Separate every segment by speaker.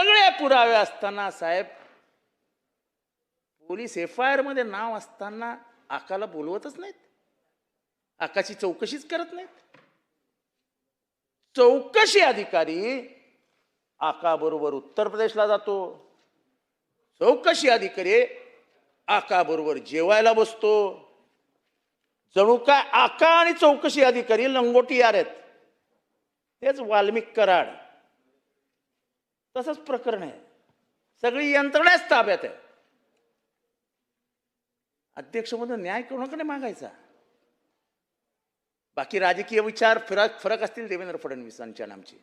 Speaker 1: सगळे पुरावे असताना साहेब पोलीस एफ आय आरमध्ये नाव असताना आकाला बोलवतच नाहीत. आकाची चौकशीच करत नाहीत. चौकशी अधिकारी आका बरोबर उत्तर प्रदेशला जातो. चौकशी अधिकारी आका बरोबर जेवायला बसतो. जणू काय आका आणि चौकशी अधिकारी लंगोटी यार आहेत. तेच वाल्मिक कराड. तसंच प्रकरण आहे. सगळी यंत्रणाच ताब्यात आहे. अध्यक्ष म्हणून न्याय कोणाकडे मागायचा? बाकी राजकीय विचार फरक फरक असतील देवेंद्र फडणवीसांच्या आणि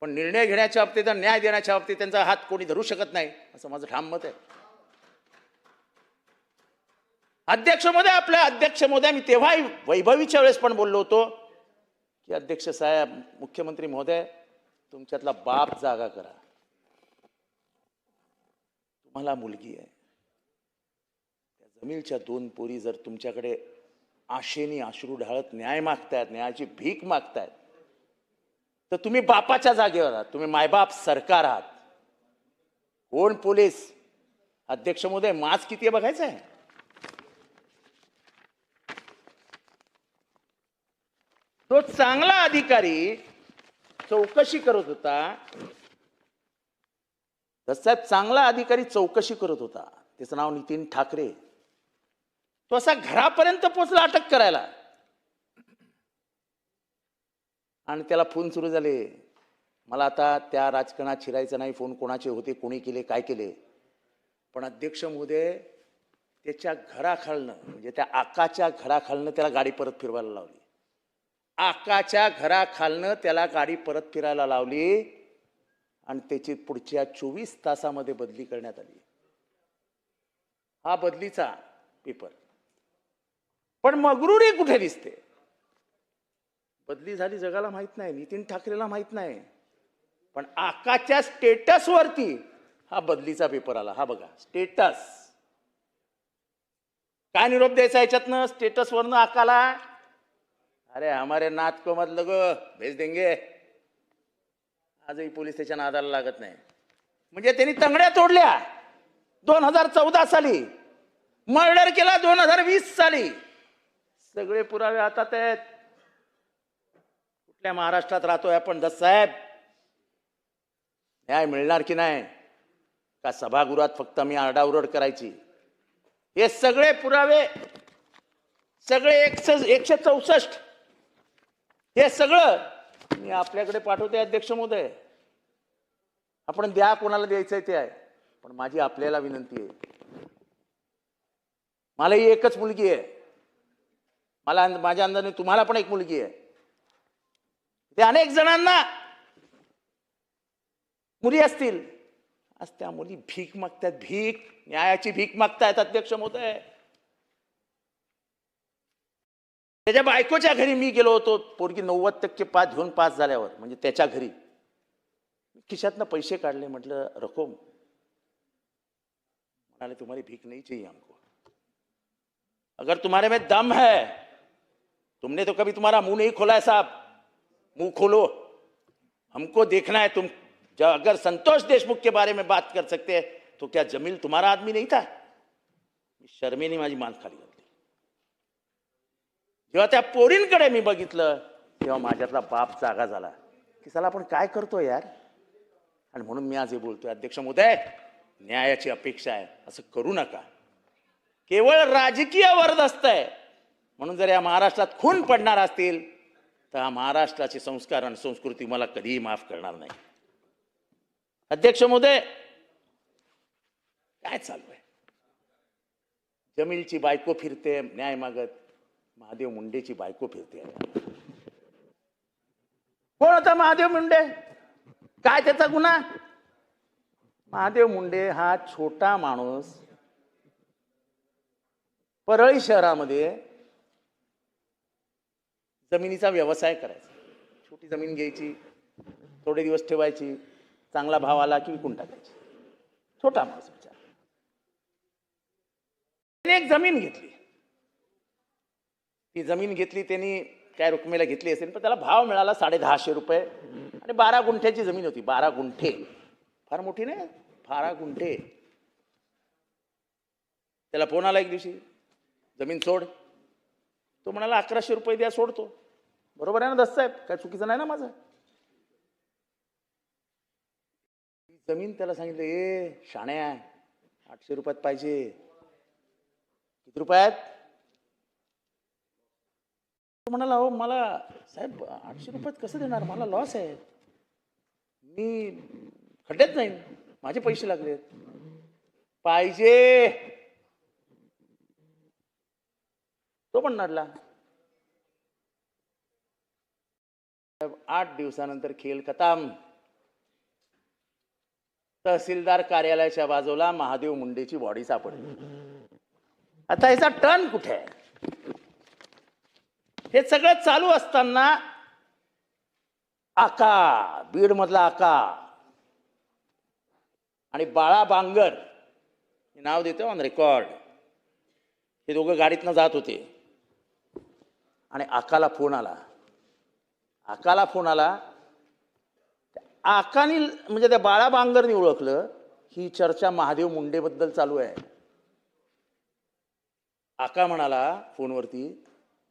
Speaker 1: पण निर्णय घेण्याच्या बाबतीत न्याय देण्याच्या बाबतीत त्यांचा हात कोणी धरू शकत नाही असं माझं ठाम मत आहे. अध्यक्ष महोदय आपल्या अध्यक्ष महोदय मी तेव्हाही वैभवीच्या वेळेस पण बोललो होतो की अध्यक्ष साहेब मुख्यमंत्री महोदय तुमच्यातला बाप जागा करा. तुम्हाला मुलगी आहे. त्या जमीलच्या दोन पोरी जर तुमच्याकडे आशेनी आश्रू ढाळत न्याय मागतायत न्यायाची भीक मागतायत तर तुम्ही बापाच्या जागेवर आहात. तुम्ही मायबाप सरकार आहात. कोण पोलीस? अध्यक्ष महोदय माच किती आहे बघायचं आहे? तो चांगला अधिकारी चौकशी करत होता. तसा चांगला अधिकारी चौकशी करत होता. त्याचं नाव नितीन ठाकरे. तो असा घरापर्यंत पोचला अटक करायला. आणि त्याला फोन सुरू झाले. मला आता त्या राजकारणात शिरायचं नाही फोन कोणाचे होते कोणी केले काय केले. पण अध्यक्ष महोदय त्याच्या घराखालनं म्हणजे त्या आकाच्या घराखालनं त्याला गाडी परत फिरवायला लावली. आकाच्या घराखालनं त्याला गाडी परत फिरायला लावली आणि त्याची पुढच्या चोवीस तासामध्ये बदली करण्यात आली. हा बदलीचा पेपर. पण मगरुरी कुठे दिसते? बदली झाली जगाला माहीत नाही नितीन ठाकरेला माहीत नाही. पण आकाच्या स्टेटसवरती हा बदलीचा पेपर आला. हा बघा स्टेटस. काय निरोप द्यायचा याच्यातनं? स्टेटसवरनं आकाला अरे हमारे नात को मत लगो भेज देंगे। आजही पोलीस त्याच्या नादाला लागत नाही. म्हणजे त्यांनी तंगड्या तोडल्या. दोन हजार चौदा साली. मर्डर केला दोन हजार वीस साली. सगळे पुरावे हातात आहेत. कुठल्या महाराष्ट्रात राहतोय आपण दस साहेब? न्याय मिळणार की नाही? का सभागृहात फक्त मी आरडाओरड करायची? हे सगळे पुरावे सगळे एकशे एकशे चौसष्ट हे सगळं मी आपल्याकडे पाठवते अध्यक्ष महोदय. आपण द्या कोणाला द्यायचंय ते आहे. पण माझी आपल्याला विनंती आहे. मला ही एकच मुलगी आहे. मला माझ्या अंदाने तुम्हाला पण एक मुलगी आहे. ते अनेक जणांना मुली असतील. आज त्या मुली भीक मागतात भीक न्यायाची भीक मागतायत अध्यक्ष महोदय. त्याच्या बायकोच्या घरी मी गेलो होतो. पोरगी नव्वद टक्के पास घेऊन पास झाल्यावर, म्हणजे त्याच्या घरी. खिशातनं पैसे काढले, म्हटलं रकोम म्हणाले, तुम्हारी भीख नहीं चाहिए हमको. अगर तुम्हारे में दम है, तुमने तो कभी तुम्हारा मुँह नहीं खोला है साहब। मुँह खोलो। हमको देखना है तुम, जो, अगर संतोष देशमुख के बारे में बात कर सकते हैं तो क्या जमील तुम्हारा आदमी नहीं था? शर्मेने माझी मान खाली जेव्हा त्या पोरींकडे मी बघितलं तेव्हा माझ्यातला बाप जागा झाला. की चला आपण काय करतो यार? आणि म्हणून मी आज हे बोलतोय. अध्यक्ष महोदय न्यायाची अपेक्षा आहे. असं करू नका. केवळ राजकीय वरदस्त आहे. म्हणून जर या महाराष्ट्रात खून पडणार असतील तर हा महाराष्ट्राचे संस्कार आणि संस्कृती मला कधीही माफ करणार नाही. अध्यक्ष महोदय काय चालू आहे? जमीलची बायको फिरते न्याय मागत. महादेव मुंडेची बायको फिरते. कोण होता महादेव मुंडे? काय त्याचा गुन्हा? महादेव मुंडे हा छोटा माणूस परळी शहरामध्ये जमिनीचा व्यवसाय करायचा. छोटी जमीन घ्यायची थोडे दिवस ठेवायची चांगला भाव आला की विकून टाकायची. छोटा माणूस विचार. एक जमीन घेतली. ती जमीन घेतली त्यांनी काय रकमेला घेतली असेल पण त्याला भाव मिळाला साडे दहाशे रुपये. आणि बारा गुंठ्याची जमीन होती बारा गुंठे. फार मोठी नाही बारा गुंठे. त्याला फोन आला एक दिवशी जमीन सोड. तो म्हणाला अकराशे रुपये द्या सोडतो. बरोबर आहे ना दस साहेब? काय चुकीचं नाही ना माझं? जमीन त्याला सांगितलं ए शाण्या आठशे रुपयात पाहिजे. किती रुपयात? तो म्हणाला हो मला साहेब आठशे रुपयात कसं देणार? मला लॉस आहे. मी खड्ड्यात जाईन. माझे पैसे लागलेत. पाहिजे. तो पण नडला साहेब, आठ दिवसानंतर खेल खताम. तहसीलदार कार्यालयाच्या बाजूला महादेव मुंडेची बॉडी सापडली. आता याचा टर्न कुठे आहे? हे सगळं चालू असताना आका बीड मधला आका. आणि बाळा बांगर हे नाव देतो ऑन रेकॉर्ड हे दोघं गाडीतनं जात होते. आणि आकाला फोन आला. आकाला फोन आला. आकानी म्हणजे त्या बाळा बांगरनी ओळखलं ही चर्चा महादेव मुंडेबद्दल चालू आहे. आका म्हणाला फोनवरती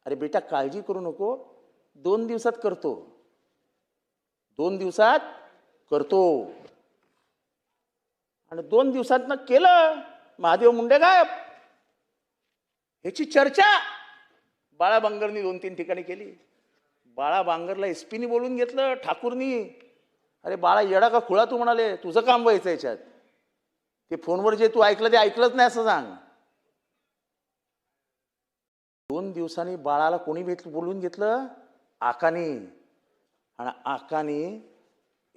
Speaker 1: अरे बेटा काळजी करू नको. दोन दिवसात करतो. दोन दिवसात करतो. आणि दोन दिवसातनं केलं. महादेव मुंडे गायब. ह्याची चर्चा बाळा बांगरनी दोन तीन ठिकाणी केली. बाळा बांगरला एस पीनी बोलून घेतलं ठाकूरनी. अरे बाळा येडा का खुळा तू म्हणाले? तुझं काम व्हायचं याच्यात ते फोनवर जे तू ऐकलं ते ऐकलंच नाही असं सांग. दोन दिवसांनी बाळाला कोणी भेट बोलून घेतलं? आकानी. आणि आकानी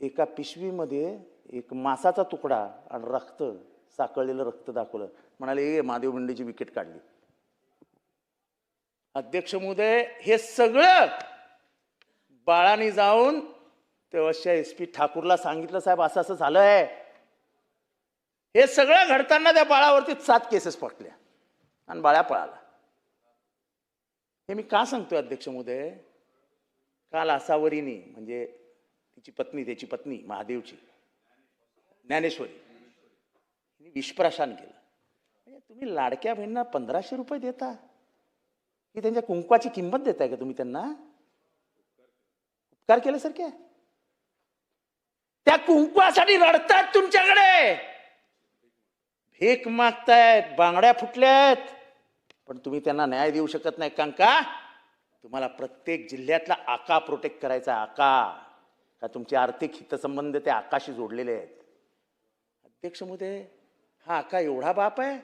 Speaker 1: एका पिशवीमध्ये एक मासाचा तुकडा आणि रक्त साकळलेलं रक्त दाखवलं. म्हणाले ए महादेव मुंडेची विकेट काढली. अध्यक्ष महोदय हे सगळं बाळाने जाऊन तेव्हाच्या एस पी ठाकूरला सांगितलं साहेब असं असं झालंय. हे सगळं घडताना त्या बाळावरती सात केसेस पटल्या आणि बाळा पळाला. हे मी का सांगतोय अध्यक्ष महोदय काल आसावरीनी म्हणजे तिची पत्नी त्याची पत्नी महादेवची ज्ञानेश्वरी हिने केलं. म्हणजे तुम्ही लाडक्या बहिणींना पंधराशे रुपये देता? की त्यांच्या कुंकवाची किंमत देताय का तुम्ही त्यांना? उपकार केल्यासारखे? त्या कुंकवासाठी रडतात तुमच्याकडे! भेक मागतायत बांगड्या फुटल्यात! पण तुम्ही त्यांना न्याय देऊ शकत नाही कारण का तुम्हाला प्रत्येक जिल्ह्यातला आका प्रोटेक्ट करायचा आका. का तुमचे आर्थिक हितसंबंध ते आकाशी जोडलेले आहेत? अध्यक्ष महोदय हा आका एवढा बाप आहे?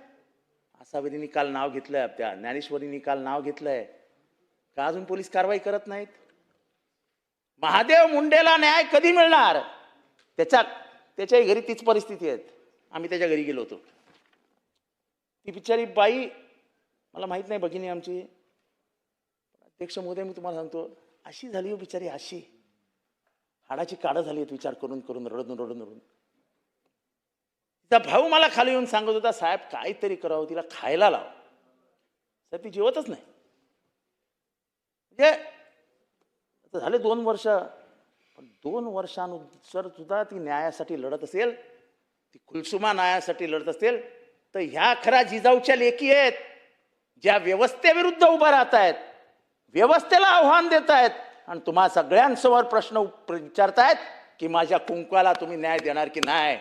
Speaker 1: आसावरींनी काल नाव घेतलंय त्या ज्ञानेश्वरींनी काल नाव घेतलंय. का अजून पोलीस कारवाई करत नाहीत? महादेव मुंडेला न्याय कधी मिळणार? त्याच्या त्याच्याही घरी तीच परिस्थिती आहेत आम्ही त्याच्या घरी गेलो होतो. ती बिचारी बाई मला माहीत नाही भगिनी आमची. अध्यक्ष महोदय मी तुम्हाला सांगतो अशी झाली हो बिचारी अशी. हाडाची काढं झाली आहेत विचार करून करून रडून रडून रडून. तिचा भाऊ मला खाली येऊन सांगत होता साहेब काहीतरी करावं तिला खायला लाव. साहेब ती जेवतच नाही. म्हणजे झाले दोन वर्ष पण दोन वर्षानुसार सुद्धा ती न्यायासाठी लढत असेल ती कुलसुमा न्यायासाठी लढत असेल तर ह्या खऱ्या जिजाऊच्या लेखी आहेत. ज्या व्यवस्थेविरुद्ध उभा राहत आहेत व्यवस्थेला आव्हान देत आहेत आणि तुम्हा सगळ्यांसमोर प्रश्न विचारतायत की माझ्या कुंकवाला तुम्ही न्याय देणार की नाही?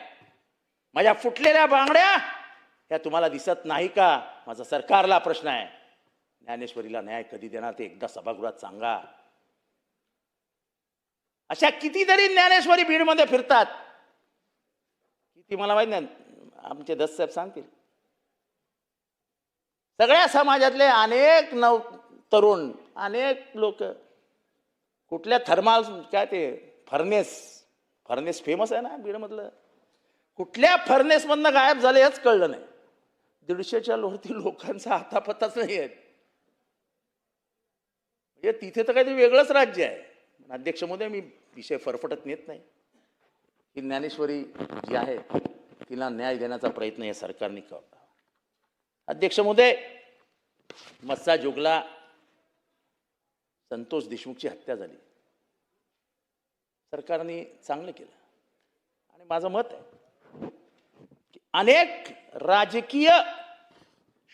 Speaker 1: माझ्या फुटलेल्या बांगड्या ह्या तुम्हाला दिसत नाही का? माझा सरकारला प्रश्न आहे. ज्ञानेश्वरीला न्याय कधी देणार ते एकदा सभागृहात सांगा. अशा कितीतरी ज्ञानेश्वरी बीडमध्ये फिरतात. किती मला माहीत नाही. आमचे दस साहेब सांगतील. सगळ्या समाजातले अनेक नव तरुण अनेक लोक कुठल्या थर्माल काय ते फर्नेस फर्नेस फेमस आहे ना बीडमधलं? कुठल्या फर्नेसमधनं गायब झालं हेच कळलं नाही. दीडशेच्या वरती लोकांचा हातापत्ताच नाही आहेत म्हणजे तिथे तर काहीतरी वेगळंच राज्य आहे. अध्यक्ष महोदय मी विषय फरफटत नेत नाही. ही ज्ञानेश्वरी जी आहे तिला न्याय देण्याचा प्रयत्न या सरकारने करावा अध्यक्ष महोदय मस्सा जोगला संतोष देशमुखची हत्या झाली. सरकारने चांगलं केलं. आणि माझं मत आहे की अनेक राजकीय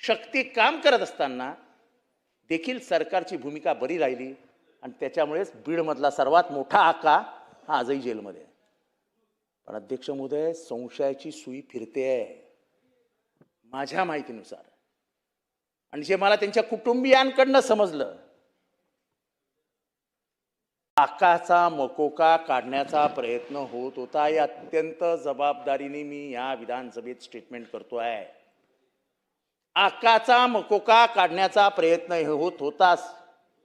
Speaker 1: शक्ती काम करत असताना देखील सरकारची भूमिका बरी राहिली आणि त्याच्यामुळेच बीडमधला सर्वात मोठा आका हा आजही जेलमध्ये आहे. पण अध्यक्ष महोदय संशयाची सुई फिरते आहे माझ्या माहितीनुसार. आणि जे मला त्यांच्या कुटुंबियांकडनं समजलं आकाचा मकोका काढण्याचा प्रयत्न होत होता. हे अत्यंत जबाबदारीने मी या विधानसभेत स्टेटमेंट करतो आहे. आकाचा मकोका काढण्याचा प्रयत्न होत होताच.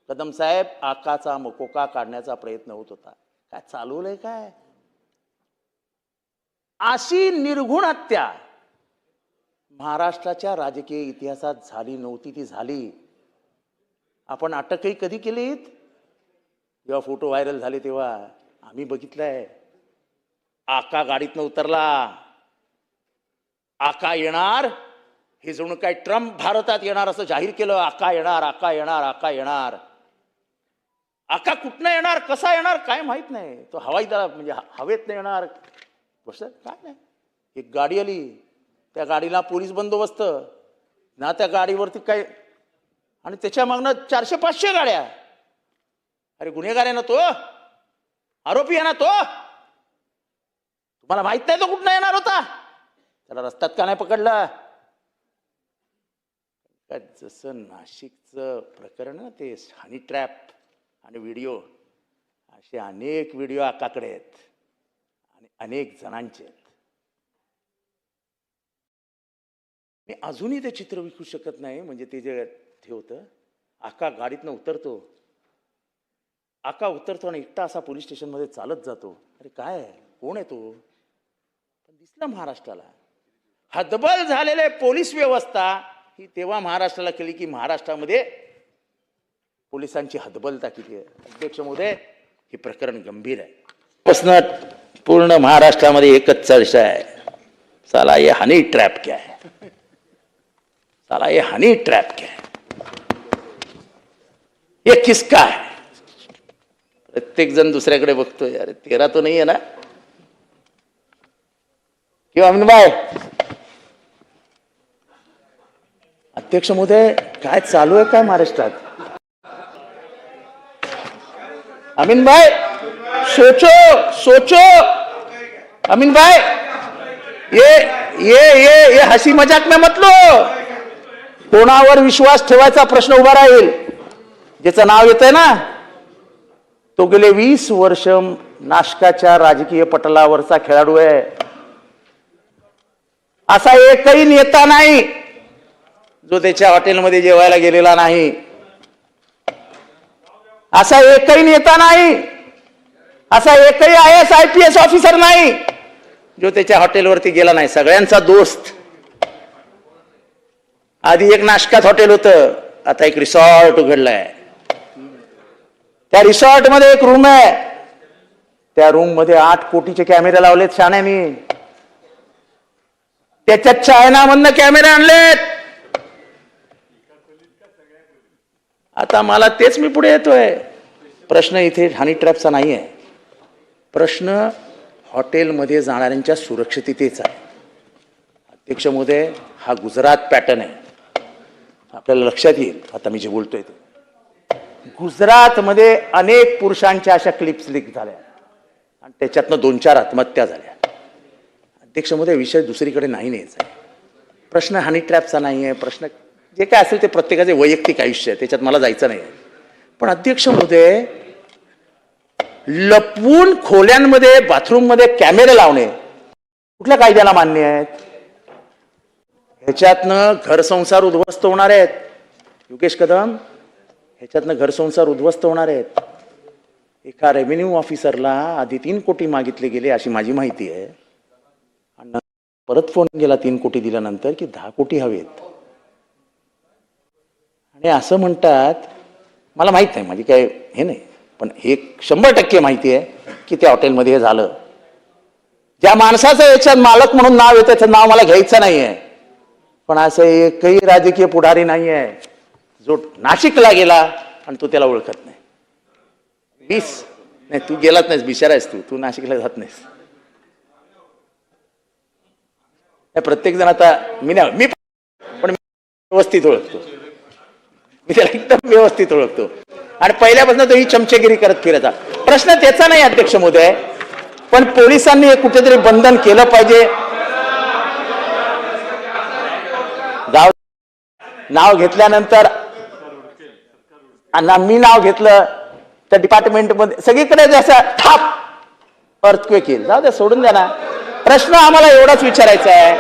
Speaker 1: कदम साहेब आकाचा मकोका काढण्याचा प्रयत्न होत होता. काय चालवलंय काय? अशी निर्गुण हत्या महाराष्ट्राच्या राजकीय इतिहासात झाली नव्हती ती झाली. आपण अटकही कधी केलीत? जेव्हा फोटो व्हायरल झाले तेव्हा. आम्ही बघितलंय. आका गाडीतनं उतरला. आका येणार? हे जणू काय ट्रम्प भारतात येणार असं जाहीर केलं. आका येणार आका येणार आका येणार. आका कुठनं येणार कसा येणार काय माहीत नाही. तो हवाई दला म्हणजे हवेत हवेतनं येणार. काय नाही. एक गाडी आली. त्या गाडीला पोलीस बंदोबस्त ना त्या गाडीवरती काय? आणि त्याच्या मागनं चारशे पाचशे गाड्या. अरे गुन्हेगार आहे ना तो? आरोपी आहे ना तो? तुम्हाला माहीत नाही तो कुठनं येणार होता? त्याला रस्त्यात का नाही पकडलं? काय जसं नाशिकचं प्रकरण ना ते हनी ट्रॅप आणि व्हिडिओ असे अनेक व्हिडिओ आकाकडे आहेत. आणि अनेक जणांचे आहेत. मी अजूनही ते चित्र विकू शकत नाही म्हणजे ते जे हे होतं आका गाडीतनं उतरतो. आका उतरतो आणि एकटा असा पोलीस स्टेशनमध्ये चालत जातो. अरे काय? कोण आहे तो? पण दिसला महाराष्ट्राला. हतबल झालेले पोलीस व्यवस्था ही तेव्हा महाराष्ट्राला केली की महाराष्ट्रामध्ये पोलिसांची हतबलता किती आहे? अध्यक्ष महोदय हे प्रकरण गंभीर आहे. पसन पूर्ण महाराष्ट्रामध्ये एकच चर्चा आहे. चला हे हनी ट्रॅप क्या आहे साला ये हनी ट्रैप क्या है? ये किसका है? प्रत्येक जण दुसऱ्याकडे बघतोय अरे तेरा तो नाही आहे ना? किंवा अमीन अध्यक्ष महोदय काय चालू आहे काय महाराष्ट्रात? अमीन सोचो सोचो! अमीन भाई ये ये ये ये हसी मजाक में मत लो! कोणावर विश्वास ठेवायचा प्रश्न उभा राहील? ज्याचं नाव येतंय ना? तो गेले वीस वर्ष नाशकाच्या राजकीय पटलावरचा खेळाडू आहे. असा एकही नेता नाही जो त्याच्या हॉटेलमध्ये जेवायला गेलेला नाही. असा एकही नेता नाही असा एकही I S I P S officer नाही जो त्याच्या हॉटेलवरती गेला नाही. सगळ्यांचा दोस्त. आधी एक नाशकात हॉटेल होतं. आता एक रिसॉर्ट उघडलंय. त्या रिसॉर्टमध्ये एक रूम आहे. त्या रूममध्ये आठ कोटीचे कॅमेरे लावलेत छान आहे मी. त्याच्यात चायनामधनं कॅमेरे आणलेत. आता मला तेच मी पुढे येतोय. प्रश्न इथे हानी ट्रॅपचा नाही आहे प्रश्न हॉटेलमध्ये जाणाऱ्यांच्या सुरक्षिततेचा आहे. अध्यक्ष मोदय हा गुजरात पॅटर्न आहे. आपल्याला लक्षात येईल. आता मी जे बोलतोय ते. गुजरातमध्ये अनेक पुरुषांच्या अशा क्लिप्स लीक झाल्या. आणि त्याच्यातनं दोन चार आत्महत्या झाल्या. अध्यक्ष महोदय विषय दुसरीकडे नाही न्यायचा आहे. प्रश्न हनी ट्रॅपचा नाही आहे. प्रश्न जे काय असेल ते प्रत्येकाचे वैयक्तिक आयुष्य आहे. त्याच्यात मला जायचं नाही आहे. पण अध्यक्ष महोदय लपवून खोल्यांमध्ये बाथरूममध्ये कॅमेरे लावणे कुठल्या कायद्याला मान्य आहेत? ह्याच्यातनं घरसंसार उद्ध्वस्त होणार आहेत. योगेश कदम ह्याच्यातनं घरसंसार उद्ध्वस्त होणार आहेत. एका रेव्हेन्यू ऑफिसरला आधी तीन कोटी मागितले गेले अशी माझी माहिती आहे. आणि परत फोन गेला तीन कोटी दिल्यानंतर की दहा कोटी हवेत. आणि असं म्हणतात मला माहीत नाही माझी काय हे नाही पण हे शंभर टक्के माहिती आहे की त्या हॉटेलमध्ये हे झालं. ज्या माणसाचं याच्यात मालक म्हणून नाव येतं त्याचं नाव मला घ्यायचं नाही आहे पण असं एकही राजकीय पुढारी नाही आहे जो नाशिकला गेला आणि तो त्याला ओळखत नाही. बीस. नाही तू गेलाच नाहीस बिचारा आहेस तू. तू नाशिकला जात नाहीस. प्रत्येक जण आता मी नाही मी पण व्यवस्थित ओळखतो. मी त्याला एकदम व्यवस्थित ओळखतो. आणि पहिल्यापासून तो ही चमचेगिरी करत फिरायचा प्रश्न त्याचा नाही अध्यक्ष मोदय पण पोलिसांनी हे कुठेतरी बंधन केलं पाहिजे जाऊ नाव घेतल्यानंतर ना मी नाव घेतलं त्या डिपार्टमेंटमध्ये सगळीकडे जसं ठाप अर्थक्वेक येईल. जाऊ द्या सोडून द्या ना. प्रश्न आम्हाला एवढाच विचारायचा आहे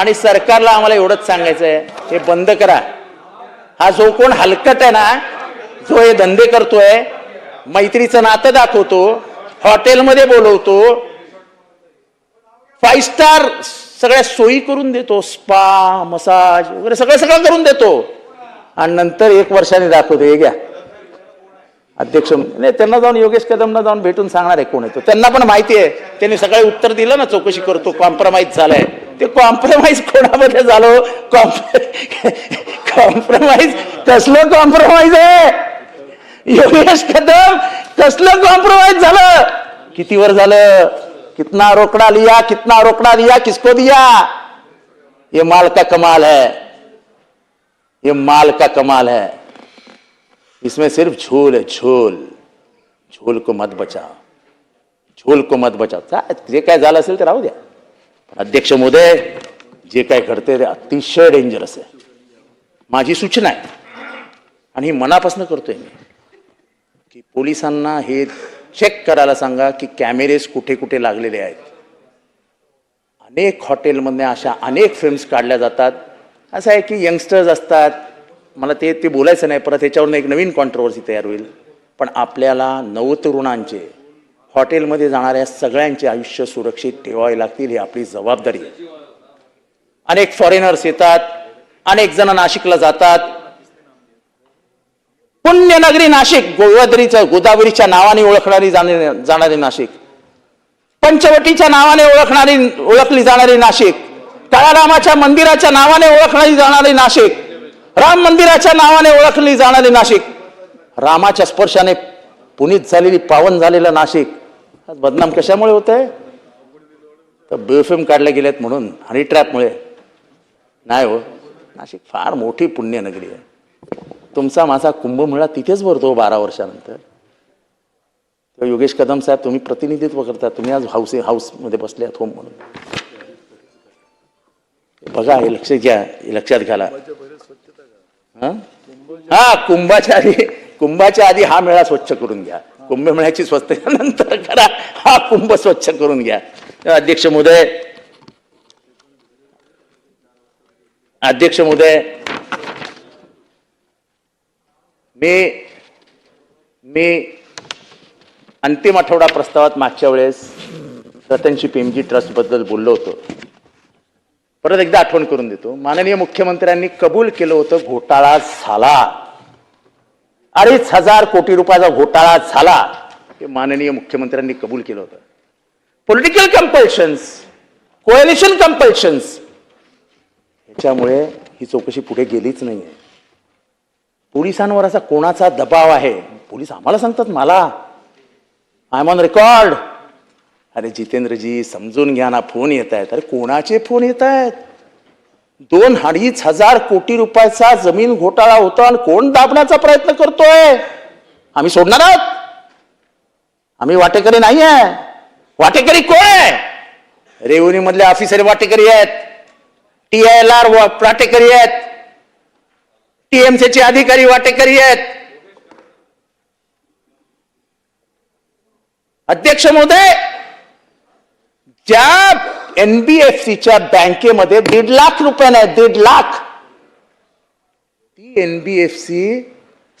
Speaker 1: आणि सरकारला आम्हाला एवढंच सांगायचं आहे. हे बंद करा. हा जो कोण हलकत आहे ना जो हे धंदे करतोय मैत्रीचं नातं दाखवतो हॉटेलमध्ये बोलवतो फाईव्ह स्टार सगळ्या सोयी करून देतो. स्पा मसाज वगैरे सगळं सगळं करून देतो. आणि नंतर एक वर्षाने दाखवतो हे घ्या. अध्यक्ष नाही त्यांना जाऊन योगेश कदमना जाऊन भेटून सांगणार आहे कोण येतो त्यांना पण माहिती आहे. त्यांनी सकाळी उत्तर दिलं ना चौकशी करतो कॉम्प्रोमाइज झालाय. ते कॉम्प्रोमाइज कोणामध्ये झालो? कॉम्प्रोमाइज कसलं कॉम्प्रोमाइज आहे? योगेश कदम कसलं कॉम्प्रोमाइज झालं? किती वर झालं? कितना रोकड़ा लिया, कितना रोकड़ा दिया, किसको दिया? ये माल का कमाल है। ये माल का कमाल है। इसमें सिर्फ़ झोल है, झोल। झोल को मत बचाओ। झोल को मत बचाव चा- जे काय झालं असेल ते द्या अध्यक्ष मोदय जे काय घडते ते अतिशय डेंजरस आहे। माझी सूचना ही मनापासून करतोय मी की पोलिसांना हे चेक करायला सांगा की कॅमेरेज कुठे कुठे लागलेले आहेत. अनेक हॉटेलमधल्या अशा अनेक फिल्म्स काढल्या जातात. असं आहे की यंगस्टर्स असतात. मला ते ते बोलायचं नाही परत ह्याच्यावरून एक नवीन कॉन्ट्रोवर्सी तयार होईल. पण आपल्याला नवतरुणांचे हॉटेलमध्ये जाणाऱ्या सगळ्यांचे आयुष्य सुरक्षित ठेवावे लागतील ही आपली जबाबदारी आहे. अनेक फॉरेनर्स येतात. अनेक जण नाशिकला जातात. पुण्यनगरी नाशिक गोदावरीच्या गोदावरीच्या नावाने ओळखणारी जाणारी नाशिक. पंचवटीच्या नावाने ओळखणारी ओळखली जाणारी नाशिक. काळारामाच्या मंदिराच्या नावाने ओळखली जाणारी नाशिक. राम मंदिराच्या नावाने ओळखली जाणारी नाशिक. रामाच्या स्पर्शाने पुनीत झालेली पावन झालेलं नाशिक. बदनाम कशामुळे होत आहे तर बेफेम काढले गेलेत म्हणून हनी ट्रॅपमुळे नाही हो नाशिक फार मोठी पुण्यनगरी आहे. तुमचा माझा कुंभमेळा तिथेच भरतो बारा वर्षानंतर. तेव्हा योगेश कदम साहेब तुम्ही प्रतिनिधित्व करता तुम्ही आज हाऊस हाऊसमध्ये बसले आहात होम म्हणून. बघा हे लक्ष घ्या लक्षात घ्याला हा? हा कुंभाच्या आधी कुंभाच्या आधी हा मेळा स्वच्छ करून घ्या. कुंभमेळ्याची स्वच्छता नंतर करा. हा कुंभ स्वच्छ करून घ्या. अध्यक्ष महोदय. अध्यक्ष महोदय मी मी अंतिम आठवडा प्रस्तावात मागच्या वेळेस रतनशी पेमजी ट्रस्टबद्दल बोललो होतो. परत एकदा आठवण करून देतो. माननीय मुख्यमंत्र्यांनी कबूल केलं होतं घोटाळा झाला. अडीच हजार कोटी रुपयाचा घोटाळा झाला हे माननीय मुख्यमंत्र्यांनी कबूल केलं होतं. पॉलिटिकल कंपल्शन्स कोएलिशन कंपल्शन्स ह्याच्यामुळे ही चौकशी पुढे गेलीच नाहीये. पोलिसांवर असा कोणाचा दबाव आहे? पोलीस आम्हाला सांगतात मला. आय एम ऑन रेकॉर्ड अरे जितेंद्रजी समजून घ्या ना फोन येत आहेत अरे कोणाचे फोन येत आहेत दोन अडीच हजार कोटी रुपयाचा जमीन घोटाळा होता आणि कोण दाबण्याचा प्रयत्न करतोय? आम्ही सोडणार आहोत. आम्ही वाटेकरी नाही आहे वाटेकरी कोण? आहे रेव्हन्यू मधले ऑफिसर वाटेकरी आहेत. टी आय एल आर वाटेकरी आहेत. टीएमसीचे अधिकारी वाटेकरी आहेत. अध्यक्ष महोदय ज्या एनबीएफसीच्या बँकेमध्ये दीड लाख रुपये नाही दीड लाख. ती एनबीएफसी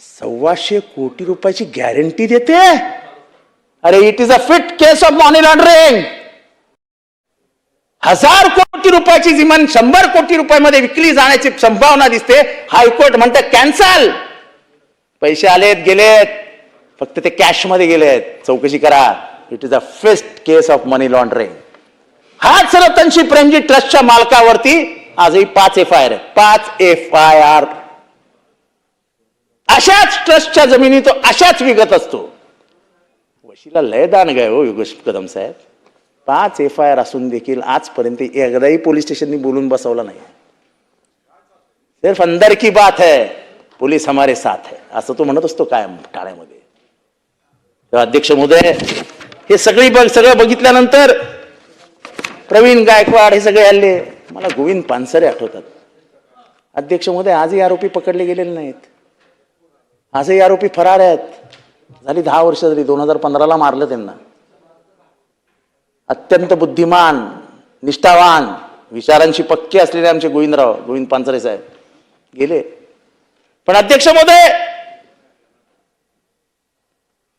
Speaker 1: सव्वाशे कोटी रुपयाची गॅरंटी देते. अरे it is a fit case of money laundering हजार कोटी रुपयाची जिमान शंभर कोटी रुपयामध्ये विकली जाण्याची संभावना दिसते. हायकोर्ट म्हणतं कॅन्सल. पैसे आलेत गेलेत. फक्त ते कॅशमध्ये गेलेत. चौकशी करा. It is a fit case of money laundering हाच रतनशी प्रेमजी ट्रस्टच्या मालकावरती आजही पाच एफ आय आर पाच एफ आय आर अशाच ट्रस्टच्या जमिनी तो अशाच विकत असतो. वशीला लय दान गाय हो योगेश कदम साहेब. पाच एफ आय आर असून देखील आजपर्यंत एकदाही पोलीस स्टेशननी बोलून बसवला नाही. सिर्फ अंदर की बात है पोलीस हमारे साथ है. असं तो म्हणत असतो कायम ठाण्यामध्ये. तेव्हा अध्यक्ष महोदय हे सगळी बघ सगळं बघितल्यानंतर प्रवीण गायकवाड हे सगळे हल्ले मला गोविंद पानसरे आठवतात. अध्यक्ष महोदय आजही आरोपी पकडले गेलेले नाहीत. आजही आरोपी फरार आहेत. झाली दहा वर्ष झाली दोन हजार पंधराला मारलं त्यांना. अत्यंत बुद्धिमान निष्ठावान विचारांशी पक्के असलेले आमचे गोविंदराव गोविंद पानसरे साहेब. गेले. पण अध्यक्ष महोदय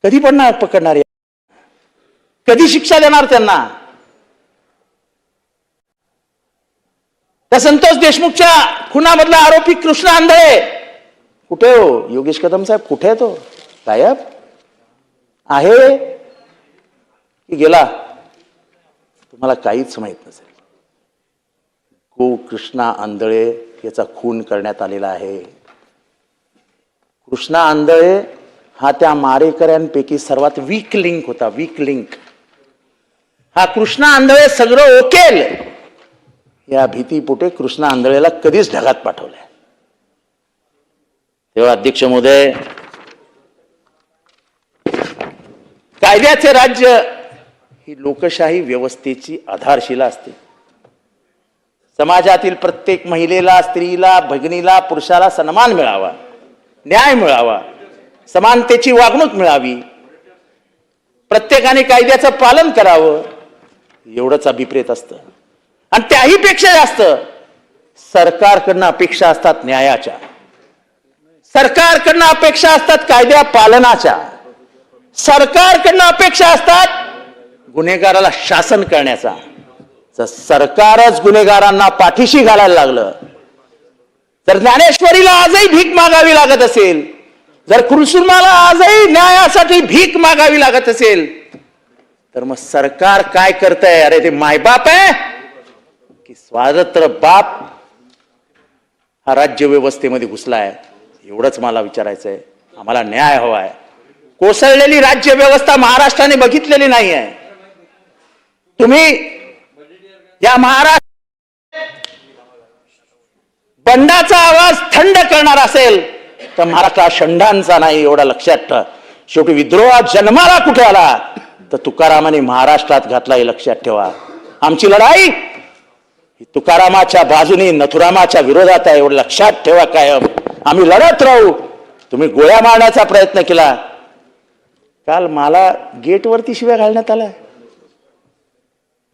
Speaker 1: कधी पण पकडणार? कधी शिक्षा देणार त्यांना? त्या संतोष देशमुखच्या खुनामधला आरोपी कृष्ण आंधळे. कुठे हो? योगेश कदम साहेब कुठे आहे तो? गायब? आहे? की गेला? तुम्हाला काहीच माहीत नसेल. गो कृष्णा आंधळे याचा खून करण्यात आलेला आहे. कृष्णा आंधळे हा त्या मारेकऱ्यांपैकी सर्वात वीक लिंक होता वीक लिंक हा कृष्णा आंधळे सगळं ओकेल. या भीतीपोटे कृष्णा आंधळेला कधीच ढगात पाठवलंय. तेव्हा अध्यक्ष महोदय कायद्याचे राज्य ही लोकशाही व्यवस्थेची आधारशिला असते. समाजातील प्रत्येक महिलेला स्त्रीला भगिनीला पुरुषाला सन्मान मिळावा न्याय मिळावा समानतेची वागणूक मिळावी. प्रत्येकाने कायद्याचं पालन करावं एवढंच अभिप्रेत असतं. आणि त्याही पेक्षा जास्त सरकारकडनं अपेक्षा असतात न्यायाच्या. सरकारकडनं अपेक्षा असतात कायद्या पालनाच्या. सरकारकडनं अपेक्षा असतात गुन्हेगाराला शासन करण्याचा. जर सरकारच गुन्हेगारांना पाठीशी घालायला लागलं तर ज्ञानेश्वरीला आजही भीक मागावी लागत असेल जर कुलसुमाला आजही न्यायासाठी भीक मागावी लागत असेल तर मग सरकार काय करतंय? अरे ते मायबाप आहे. की स्वातंत्र्य बाप हा राज्य व्यवस्थेमध्ये घुसलाय. एवढंच मला विचारायचं आहे आम्हाला न्याय हवा आहे कोसळलेली राज्य व्यवस्था महाराष्ट्राने बघितलेली नाही आहे तुम्ही या महाराष्ट्र बंडाचा आवाज थंड करणार असेल तर महाराष्ट्र षंडांचा नाही एवढा लक्षात ठेवा. शेवटी विद्रोहा जन्माला कुठे आला? तर तुकारामाने महाराष्ट्रात घातला हे लक्षात ठेवा. आमची लढाई ही तुकारामाच्या बाजूने नथुरामाच्या विरोधात आहे एवढं लक्षात ठेवा कायम. आम्ही लढत राहू. तुम्ही गोळ्या मारण्याचा प्रयत्न केला. काल मला गेटवरती शिव्या घालण्यात आल्या.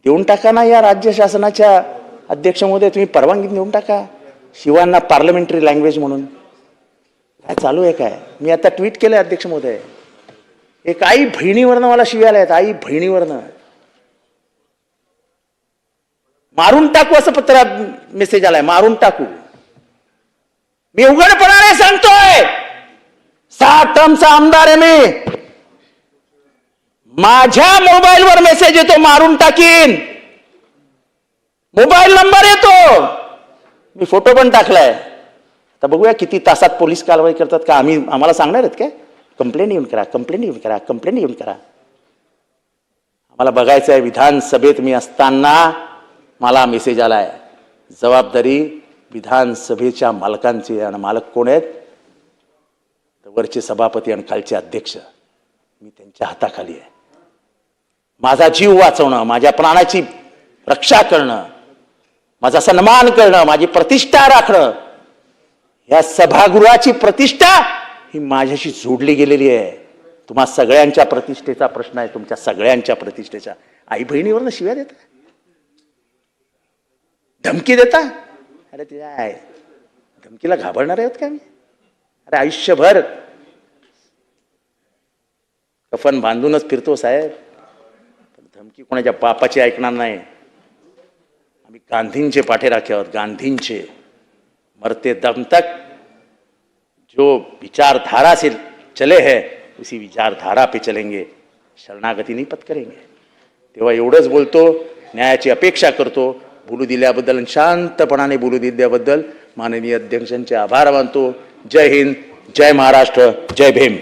Speaker 1: देऊन टाका ना या राज्य शासनाच्या अध्यक्षमध्ये तुम्ही परवानगी देऊन टाका. शिवांना पार्लमेंटरी लँग्वेज म्हणून. काय चालू आहे काय? मी आता ट्विट केलंय अध्यक्ष महोदय एक आई बहिणीवरनं मला शिव्या आल्या आहेत आई बहिणीवरनं. मारून टाकू असं पत्र मेसेज आलाय मारून टाकू. मी उघडपणाने सांगतोय सहा टर्मचा आमदार आहे मी. माझ्या मोबाईलवर मेसेज येतो मारून टाकीन. मोबाईल नंबर येतो. मी फोटो पण टाकलाय. आता बघूया किती तासात पोलीस कारवाई करतात का? आम्ही आम्हाला सांगणार आहेत काय? कंप्लेंट येऊन करा कंप्लेंट येऊन करा कंप्लेंट येऊन करा. आम्हाला बघायचं आहे विधानसभेत मी असताना मला मेसेज आलाय. जबाबदारी विधानसभेच्या मालकांची आणि मालक कोण आहेत? तर वरचे सभापती आणि खालचे अध्यक्ष. मी त्यांच्या हाताखाली आहे. माझा जीव वाचवणं माझ्या प्राणाची रक्षा करणं माझा सन्मान करणं माझी प्रतिष्ठा राखणं या सभागृहाची प्रतिष्ठा ही माझ्याशी जोडली गेलेली आहे. तुम्हा सगळ्यांच्या प्रतिष्ठेचा प्रश्न आहे तुमच्या सगळ्यांच्या प्रतिष्ठेचा. आई बहिणीवरनं शिव्या देता? धमकी देता? अरे ते आहे धमकीला घाबरणार आहेत का मी? अरे आयुष्यभर. कफन बांधूनच फिरतो साहेब. धमकी कोणाच्या पापाची ऐकणार नाही. आम्ही गांधींचे पाठीराखे आहोत गांधींचे. मरते दम तक जो विचारधारा से चले है उसी विचारधारा पे चलेंगे. शरणागती नाही पत्करेंगे. तेव्हा एवढंच बोलतो न्यायाची अपेक्षा करतो. बोलू दिल्याबद्दल आणि शांतपणाने बोलू दिल्याबद्दल माननीय अध्यक्षांचे आभार मानतो. जय हिंद जय महाराष्ट्र जय भीम.